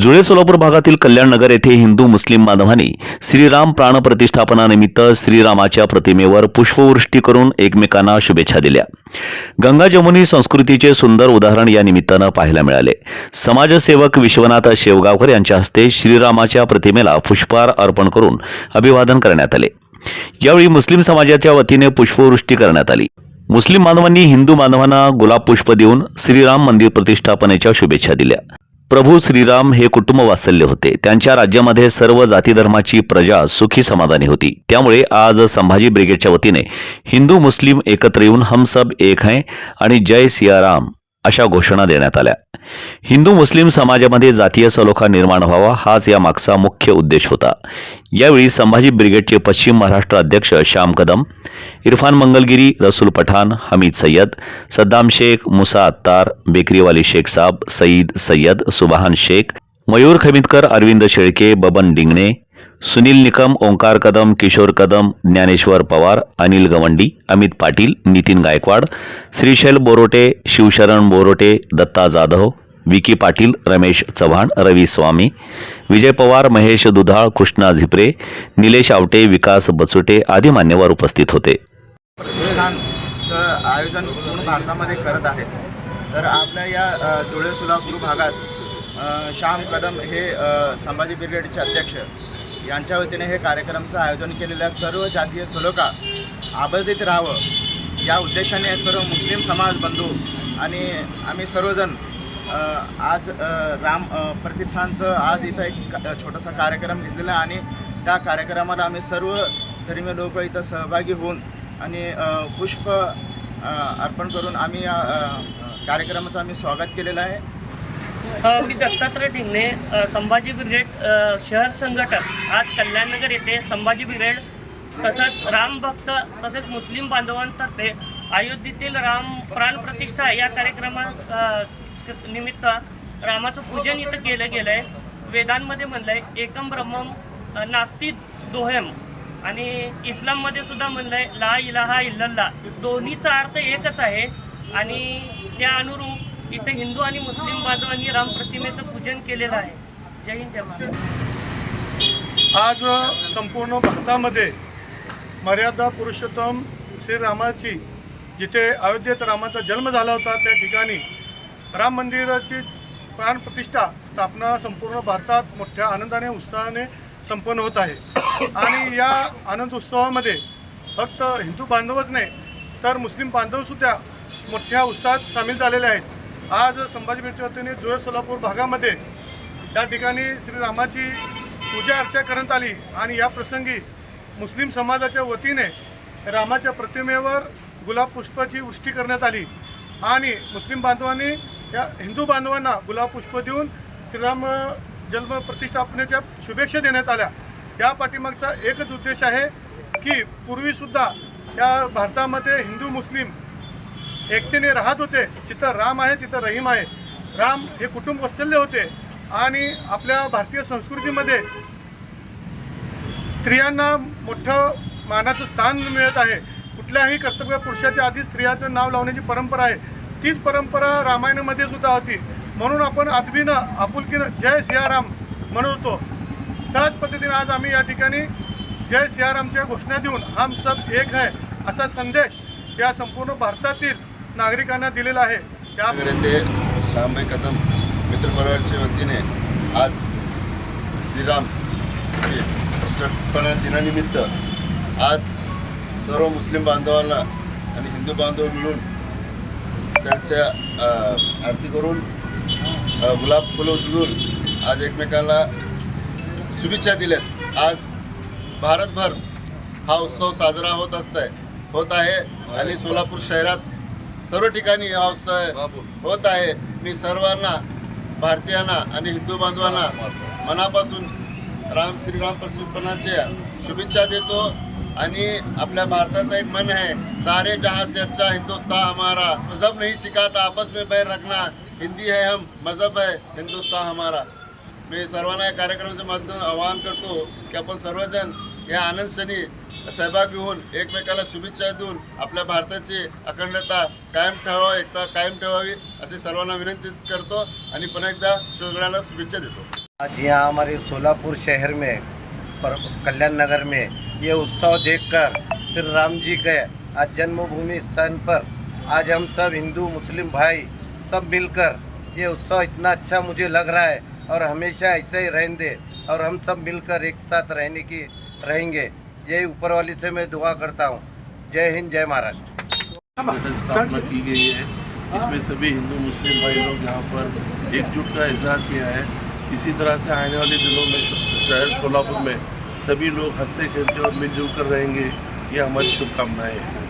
जुळे सोलापूर भागातील कल्याणनगर येथे हिंदू मुस्लिम बांधवांनी श्रीराम प्राण प्रतिष्ठापनानिमित्त श्रीरामाच्या प्रतिमेवर पुष्पवृष्टी करून एकमेकांना शुभेच्छा दिल्या. गंगा जमुनी संस्कृतीचे सुंदर उदाहरण या निमित्तानं पाहायला मिळाले. समाजसेवक विश्वनाथ शेवगावकर यांच्या हस्ते श्रीरामाच्या प्रतिमेला पुष्पहार अर्पण करून अभिवादन करण्यात आले. यावेळी मुस्लिम समाजाच्या वतीने पुष्पवृष्टी करण्यात आली. मुस्लिम बांधवांनी हिंदू बांधवांना गुलाब पुष्प देऊन श्रीराम मंदिर प्रतिष्ठापनेच्या शुभेच्छा दिल्या. प्रभू श्रीराम हे कुटुंब वात्सल्य होते. त्यांच्या राज्यामध्ये सर्व जाती धर्माची प्रजा सुखी समाधानी होती. त्यामुळे आज संभाजी ब्रिगेडच्या वतीने हिंदू मुस्लिम एकत्र येऊन हम सब एक हैं आणि जय सियाराम. अशा घोषणा देण्यात आल्या. हिंदू मुस्लिम समाजामध्ये जातीय सलोखा निर्माण व्हावा हाच या मागचा मुख्य उद्देश होता. यावेळी संभाजी ब्रिगेडचे पश्चिम महाराष्ट्र अध्यक्ष श्याम कदम इरफान मंगलगिरी रसूल पठाण हमीद सय्यद सद्दाम शेख मुसा अत्तार बेकरीवाली शेख साब सईद सय्यद सुबहान शेख मयूर खमितकर अरविंद शेळके बबन डिंगणे सुनील निकम ओंकार कदम किशोर कदम ज्ञानेश्वर पवार अनिल गवंडी अमित पाटील नितीन गायकवाड श्रीशैल बोरोटे शिवशरण बोरोटे दत्ता जाधव विकी पाटील रमेश चव्हाण रवी स्वामी विजय पवार महेश दुधाळ कृष्णा झिपरे निलेश आवटे विकास बचुटे आदी मान्यवर उपस्थित होते. आयोजन पूर्ण भारतामध्ये करत आहे. तर आपल्या या जुळे सोलापूर भागात श्याम कदम हे संभाजी ब्रिगेडचे अध्यक्ष. यांच्या वतीने हे कार्यक्रमचं आयोजन केलेल्या सर्व जातीय सलोखा आबर्दित राहावं या उद्देशाने सर्व मुस्लिम समाज बंधू आणि आम्ही सर्वजण आज राम प्रतिष्ठानचं आज इथं एक छोटासा कार्यक्रम घेतलेला आहे आणि त्या कार्यक्रमाला आम्ही सर्व धर्मीय लोक इथं सहभागी होऊन आणि पुष्प अर्पण करून आम्ही या कार्यक्रमाचं आम्ही स्वागत केलेलं आहे. मी दत्तात्रय ढिंगणे संभाजी ब्रिगेड शहर संघटक. आज कल्याणनगर येथे संभाजी ब्रिगेड तसंच रामभक्त तसेच मुस्लिम बांधवांतर्फे अयोध्येतील राम प्राण प्रतिष्ठा या कार्यक्रमा निमित्त रामाचं पूजन इथं केलं गेलं आहे वेदांमध्ये म्हणलं आहे एकम ब्रह्मम नास्ती दोहेम. आणि इस्लाममध्ये सुद्धा म्हणलं आहे ला इलाहा इल्लल्ला दोन्हीचा अर्थ एकच आहे. आणि त्या अनुरूप इथे हिंदू आणि मुस्लिम बांधवांनी राम प्रतिमेचं पूजन केलेलं आहे. जय हिंद जय आज संपूर्ण भारतामध्ये मर्यादा पुरुषोत्तम श्रीरामाची जिथे अयोध्येत रामाचा जन्म झाला होता त्या ठिकाणी राम मंदिराची प्राणप्रतिष्ठा स्थापना संपूर्ण भारतात मोठ्या आनंदाने उत्साहाने संपन्न होत आहे. आणि या आनंद उत्सवामध्ये फक्त हिंदू बांधवच नाही तर मुस्लिम बांधवसुद्धा मोठ्या उत्साहात सामील झालेले आहेत. आज संभाजी ब्रिगेडच्या वतीने जुळे सोलापूर भागामध्ये त्या ठिकाणी श्रीरामाची पूजा अर्चा करण्यात आली आणि या प्रसंगी मुस्लिम समाजाच्या वतीने रामाच्या प्रतिमेवर गुलाब पुष्पाची उष्टी करण्यात आली. आणि मुस्लिम बांधवांनी या हिंदू बांधवांना गुलाब पुष्प देऊन श्रीराम जन्म प्रतिष्ठापनेच्या शुभेच्छा देण्यात आल्या. या पाठीमागचा एकच उद्देश आहे की पूर्वीसुद्धा या भारतामध्ये हिंदू मुस्लिम एकतेने राहत होते. जिथं राम आहे तिथं रहीम आहे. राम हे कुटुंब वत्सल्य होते. आणि आपल्या भारतीय संस्कृतीमध्ये स्त्रियांना मोठं मानाचं स्थान मिळत आहे. कुठल्याही कर्तव्य पुरुषाच्या आधी स्त्रियाचं नाव लावण्याची परंपरा आहे. तीच परंपरा रामायणामध्ये सुद्धा होती. म्हणून आपण आदवीनं आपुलकीनं जय सियाराम म्हणत होतो. त्याच पद्धतीने आज आम्ही या ठिकाणी जय सियारामच्या घोषणा देऊन हम सब एक है असा संदेश या संपूर्ण भारतातील नागरिकांना दिलेला आहे. त्या ते श्यामभाई कदम मित्र परिवारच्या वतीने आज श्रीराम प्रतिष्ठापना दिनानिमित्त आज सर्व मुस्लिम बांधवांना आणि हिंदू बांधव मिळून त्यांच्या आरती करून गुलाब फुलं उचलून आज एकमेकांना शुभेच्छा दिल्यात. आज भारतभर हा उत्सव साजरा होत असतंय. होत आहे आणि सोलापूर शहरात सर्व ठिकाणी हा उत्सव होत आहे. मी सर्वांना भारतीयांना आणि हिंदू बांधवांना मनापासून राम श्रीराम प्रसिद्धपणाच्या शुभेच्छा देतो. आणि आपल्या भारताचा एक मन है सारे जहाँ से अच्छा हिंदुस्तान हमारा. मजहब नहीं सिखाता आपस में बैर रखना. हिंदी है हम मजहब है हिंदुस्तान हमारा. मी सर्वांना या कार्यक्रमाच्या माध्यमातून आवाहन करतो की आपण सर्वजण या आनंद क्षणी सहभागी होऊन एकमेकाला शुभेच्छा देऊन आपल्या भारताची अखंडता कायम ठेवावी एकता कायम ठेवावी अशी सर्वांना विनंती करतो आणि पण एकदा सगळ्यांना शुभेच्छा देतो. आज यहाँ हमारे सोलापुर शहर में पर कल्याण नगर में ये उत्सव देखकर श्री राम जी के आज जन्मभूमि स्थान पर आज हम सब हिंदू मुस्लिम भाई सब मिलकर ये उत्सव इतना अच्छा मुझे लग रहा है और हमेशा ऐसे ही रहने दे और हम सब मिलकर एक साथ रहने की रहेंगे। यही ऊपर वाली से मैं दुआ करता हूँ। जय हिंद जय महाराष्ट्र। स्थापना की गई है। इसमें सभी हिंदू मुस्लिम भाई लोग यहाँ पर एकजुट का इजहार किया है। इसी तरह से आने वाले दिनों में शहर सोलापुर में सभी लोग हंसते खेलते और मिलजुल कर रहेंगे। ये हमारी शुभकामनाएं हैं।